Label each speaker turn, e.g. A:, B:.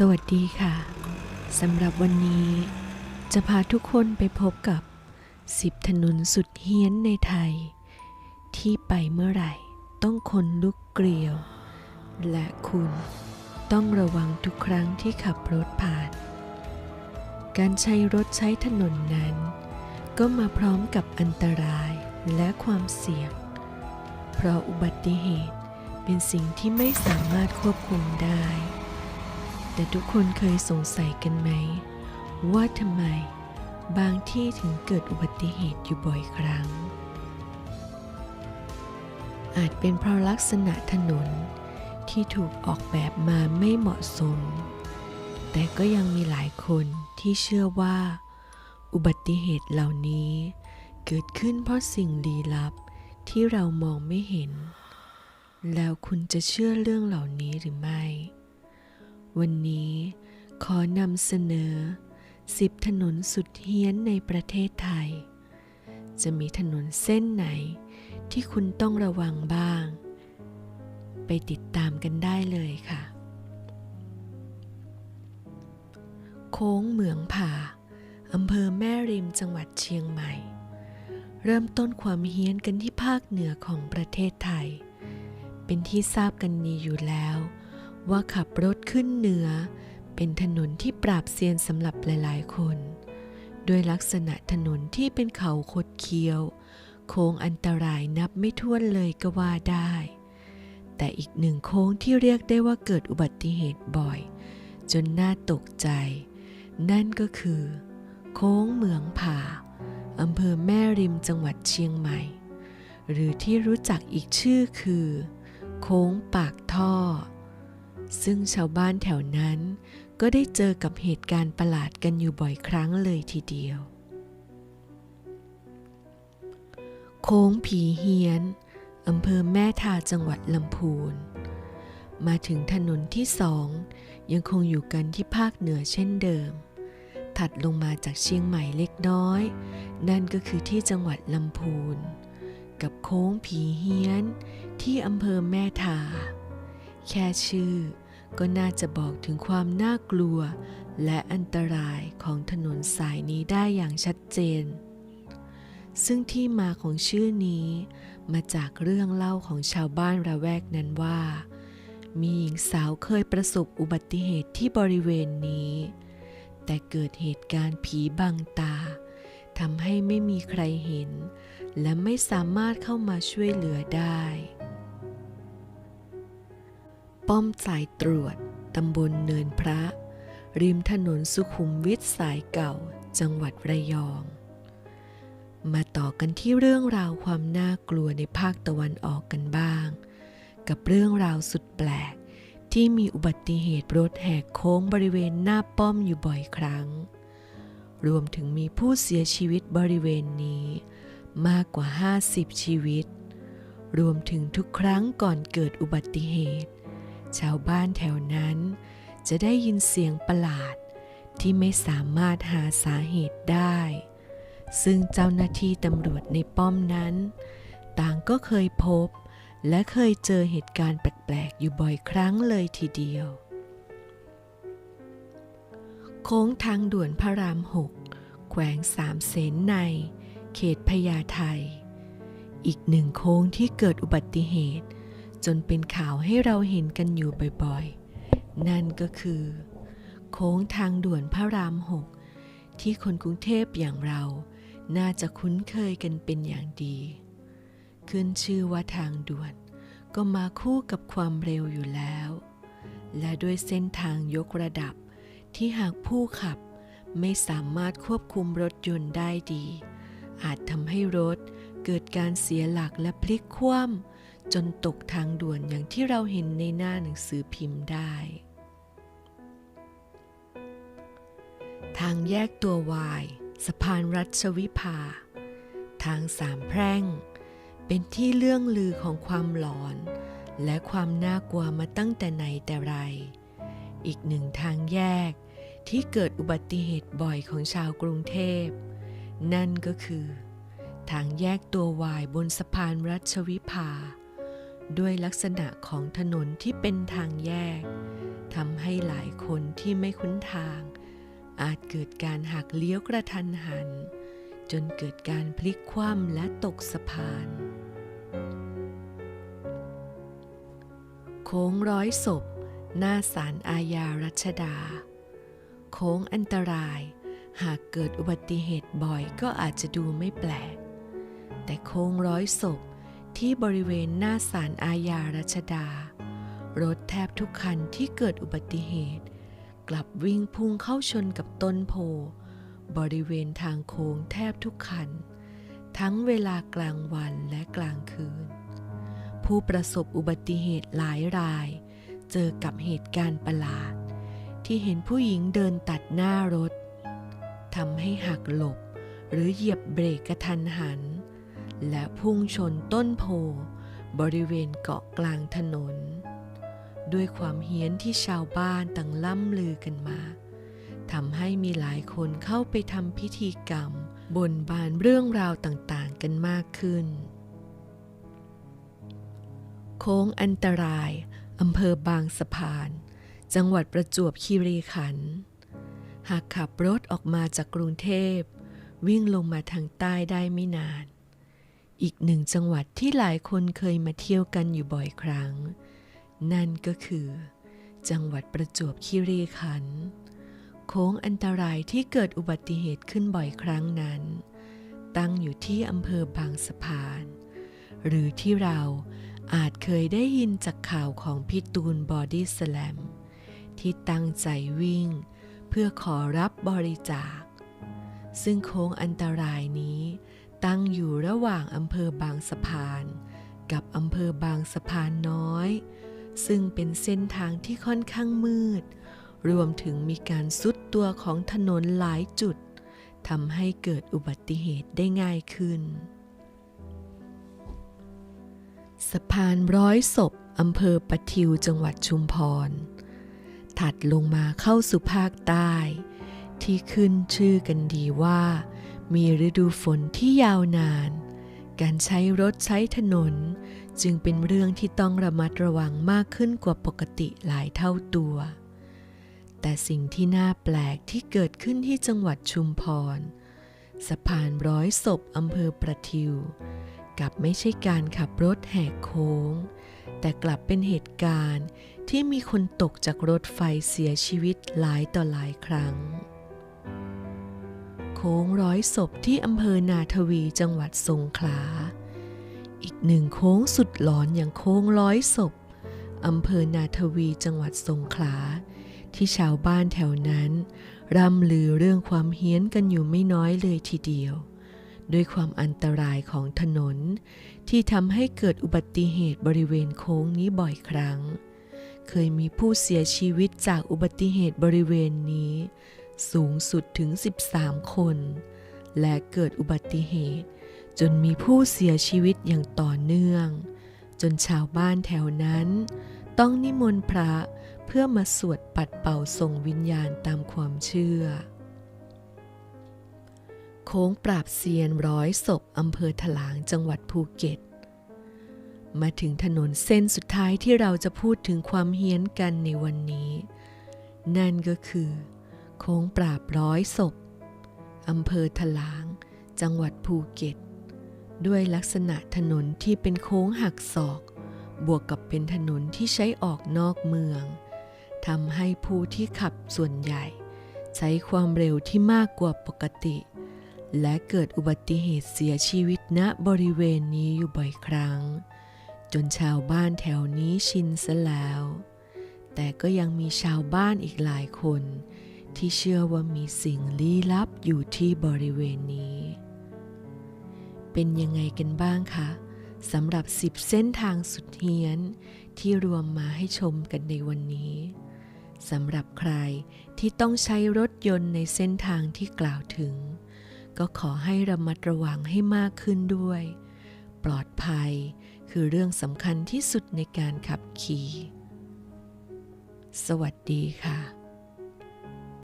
A: สวัสดีค่ะสำหรับวันนี้ จะพาทุกคนไปพบกับ10ถนนสุดเฮี้ยนในไทย ที่ไปเมื่อไหร่ต้องคนลุกเกลียว และคุณต้องระวังทุกครั้งที่ขับรถผ่าน การใช้รถใช้ถนนนั้น ก็มาพร้อมกับอันตรายและความเสี่ยง เพราะอุบัติเหตุเป็นสิ่งที่ไม่สามารถควบคุมได้ แต่ทุกคนเคยสงสัยกันไหม ว่าทำไมบางที่ถึงเกิดอุบัติเหตุอยู่บ่อยครั้ง อาจเป็นเพราะลักษณะถนนที่ถูกออกแบบมาไม่เหมาะสม แต่ก็ยังมีหลายคนที่เชื่อว่า อุบัติเหตุเหล่านี้ เกิดขึ้นเพราะสิ่งลี้ลับที่เรามองไม่เห็น แล้วคุณจะเชื่อเรื่องเหล่านี้หรือไม่ วันนี้ขอนำเสนอ10ถนนสุดเฮี้ยนในประเทศไทย จะมีถนนเส้นไหนที่คุณต้องระวังบ้าง ไปติดตามกันได้เลยค่ะ โค้งเหมืองผาอำเภอแม่ริมจังหวัดเชียงใหม่ เริ่มต้นความเฮี้ยนกันที่ภาคเหนือของประเทศไทย เป็นที่ทราบกันดีอยู่แล้ว ว่าขับรถขึ้นเหนือ เป็นถนนที่ปราบเซียนสำหรับหลาย ๆ คน ด้วยลักษณะถนนที่เป็นเขาคดเคี้ยว โค้งอันตรายนับไม่ถ้วนเลยก็ว่าได้ แต่อีกหนึ่งโค้งที่เรียกได้ว่าเกิดอุบัติเหตุบ่อย จนน่าตกใจ นั่นก็คือ โค้งเหมืองผาอำเภอแม่ริมจังหวัดเชียงใหม่ หรือที่รู้จักอีกชื่อคือ โค้งปากท่อ ซึ่งชาวบ้านแถวนั้นก็ได้เจอกับเหตุการณ์ประหลาดกันอยู่บ่อยครั้งเลยทีเดียว โค้งผีเฮียนอำเภอแม่ทาจังหวัดลำพูน มาถึงถนนที่สองยังคงอยู่กันที่ภาคเหนือเช่นเดิม ถัดลงมาจากเชียงใหม่เล็กน้อย นั่นก็คือที่จังหวัดลำพูน กับโค้งผีเฮียนที่อำเภอแม่ทา แค่ชื่อก็น่าจะบอกถึงความน่ากลัว และอันตรายของถนนสายนี้ได้อย่างชัดเจน ซึ่งที่มาของชื่อนี้ มาจากเรื่องเล่าของชาวบ้านระแวกนั้นว่า มีหญิงสาวเคยประสบอุบัติเหตุที่บริเวณนี้ แต่เกิดเหตุการณ์ผีบังตาทำให้ไม่มีใครเห็น และไม่สามารถเข้ามาช่วยเหลือได้ ป้อมสายตรวจ ตำบลเนินพระ ริมถนนสุขุมวิทสายเก่า จังหวัดระยอง มาต่อกันที่เรื่องราวความน่ากลัวในภาคตะวันออกกันบ้าง กับเรื่องราวสุดแปลก ที่มีอุบัติเหตุรถแหกโค้งบริเวณหน้าป้อมอยู่บ่อยครั้ง รวมถึงมีผู้เสียชีวิตบริเวณนี้ มากกว่า 50 ชีวิต รวมถึงทุกครั้งก่อนเกิดอุบัติเหตุ ชาวบ้านแถวนั้น จะได้ยินเสียงประหลาดที่ไม่สามารถหาสาเหตุได้ ซึ่งเจ้าหน้าที่ตำรวจในป้อมนั้น ต่างก็เคยพบ และเคยเจอเหตุการณ์แปลกๆอยู่บ่อยครั้งเลยทีเดียว โค้งทางด่วนพระรามหกแขวงสามเสนใน เขตพญาไทอีกหนึ่งโค้งที่เกิดอุบัติเหตุ จนเป็นข่าวให้เราเห็นกันอยู่บ่อยๆ นั่นก็คือ โค้งทางด่วนพระรามหกที่คนกรุงเทพอย่างเรา น่าจะคุ้นเคยกันเป็นอย่างดี ขึ้นชื่อว่าทางด่วน ก็มาคู่กับความเร็วอยู่แล้ว และด้วยเส้นทางยกระดับที่หากผู้ขับไม่สามารถควบคุมรถยนต์ได้ดี อาจทำให้รถเกิดการเสียหลักและพลิกคว่ำ จนตกทางด่วนอย่างที่เราเห็นในหน้าหนังสือพิมพ์ได้ ทางแยกตัววาย สะพานรัชวิภา ทางสามแพร่ง เป็นที่เรื่องลือของความหลอน และความน่ากลัวมาตั้งแต่ไหนแต่ไร อีกหนึ่งทางแยกที่เกิดอุบัติเหตุบ่อยของชาวกรุงเทพ นั่นก็คือ ทางแยกตัววายบนสะพานรัชวิภา ด้วยลักษณะของถนนที่เป็นทางแยกทำให้หลายคนที่ไม่คุ้นทาง อาจเกิดการหักเลี้ยวกระทันหัน จนเกิดการพลิกคว่ำและตกสะพาน โค้งร้อยศพ หน้าศาลอาญารัชดา โค้งอันตราย หากเกิดอุบัติเหตุบ่อยก็อาจจะดูไม่แปลก แต่โค้งร้อยศพ ที่บริเวณหน้าศาลอาญารัชดา รถแทบทุกคันที่เกิดอุบัติเหตุ กลับวิ่งพุ่งเข้าชนกับต้นโพ บริเวณทางโค้งแทบทุกคัน ทั้งเวลากลางวันและกลางคืน ผู้ประสบอุบัติเหตุหลายราย เจอกับเหตุการณ์ประหลาด ที่เห็นผู้หญิงเดินตัดหน้ารถทำให้หักหลบหรือเหยียบเบรกกระทันหัน และพุ่งชนต้นโพบริเวณเกาะกลางถนน ด้วยความเฮี้ยนที่ชาวบ้านต่างล่ำลือกันมาทำให้มีหลายคนเข้าไปทำพิธีกรรม บนบานเรื่องราวต่างๆกันมากขึ้น โค้งอันตรายอำเภอบางสะพาน จังหวัดประจวบคีรีขันธ์หากขับรถออกมาจากกรุงเทพ วิ่งลงมาทางใต้ได้ไม่นาน อีกหนึ่งจังหวัดที่หลายคนเคยมาเที่ยวกันอยู่บ่อยครั้ง นั่นก็คือ จังหวัดประจวบคีรีขันธ์โค้งอันตรายที่เกิดอุบัติเหตุขึ้นบ่อยครั้งนั้น ตั้งอยู่ที่อำเภอบางสะพาน หรือที่เราอาจเคยได้ยินจากข่าวของพี่ตูนบอดี้สแลมที่ตั้งใจวิ่ง เพื่อขอรับบริจาค ซึ่งโค้งอันตรายนี้ ตั้งอยู่ระหว่างอำเภอบางสะพาน กับอำเภอบางสะพานน้อย ซึ่งเป็นเส้นทางที่ค่อนข้างมืด รวมถึงมีการซุดตัวของถนนหลายจุดทำให้เกิดอุบัติเหตุได้ง่ายขึ้น สะพานร้อยศพอำเภอปะทิวจังหวัดชุมพร ถัดลงมาเข้าสู่ภาคใต้ ที่ขึ้นชื่อกันดีว่า มีฤดูฝนที่ยาวนาน การใช้รถใช้ถนน จึงเป็นเรื่องที่ต้องระมัดระวังมากขึ้นกว่าปกติหลายเท่าตัว แต่สิ่งที่น่าแปลกที่เกิดขึ้นที่จังหวัดชุมพร สะพานร้อยศพอำเภอประทิว กับไม่ใช่การขับรถแหกโค้ง แต่กลับเป็นเหตุการณ์ที่มีคนตกจากรถไฟเสียชีวิตหลายต่อหลายครั้ง โค้งร้อยศพที่อำเภอนาทวีจังหวัดสงขลา อีกหนึ่งโค้งสุดหลอนอย่างโค้งร้อยศพอำเภอนาทวีจังหวัดสงขลา ที่ชาวบ้านแถวนั้น ร่ำลือเรื่องความเฮี้ยนกันอยู่ไม่น้อยเลยทีเดียว ด้วยความอันตรายของถนน ที่ทำให้เกิดอุบัติเหตุบริเวณโค้งนี้บ่อยครั้ง เคยมีผู้เสียชีวิตจากอุบัติเหตุบริเวณนี้ สูงสุดถึง 13 คน และเกิดอุบัติเหตุ จนมีผู้เสียชีวิตอย่างต่อเนื่อง จนชาวบ้านแถวนั้น ต้องนิมนต์พระเพื่อมาสวดปัดเป่าส่งวิญญาณตามความเชื่อ โค้งปราบเซียนร้อยศพอำเภอถลางจังหวัดภูเก็ต มาถึงถนนเส้นสุดท้ายที่เราจะพูดถึงความเฮี้ยนกันในวันนี้ นั่นก็คือ โค้งปราบร้อยศพอำเภอถลาง จังหวัดภูเก็ต ด้วยลักษณะถนนที่เป็นโค้งหักศอก บวกกับเป็นถนนที่ใช้ออกนอกเมืองทำให้ผู้ที่ขับส่วนใหญ่ ใช้ความเร็วที่มากกว่าปกติ และเกิดอุบัติเหตุเสียชีวิตณบริเวณนี้อยู่บ่อยครั้ง จนชาวบ้านแถวนี้ชินซะแล้ว แต่ก็ยังมีชาวบ้านอีกหลายคน ที่เชื่อว่ามีสิ่งลี้ลับอยู่ที่บริเวณนี้ เป็นยังไงกันบ้างคะสำหรับ 10 เส้นทางสุดเฮี้ยน ที่รวมมาให้ชมกันในวันนี้สำหรับใครที่ต้องใช้รถยนต์ในเส้นทางที่กล่าวถึง ก็ขอให้ระมัดระวังให้มากขึ้นด้วย ปลอดภัยคือเรื่องสำคัญที่สุดในการขับขี่ สวัสดีค่ะ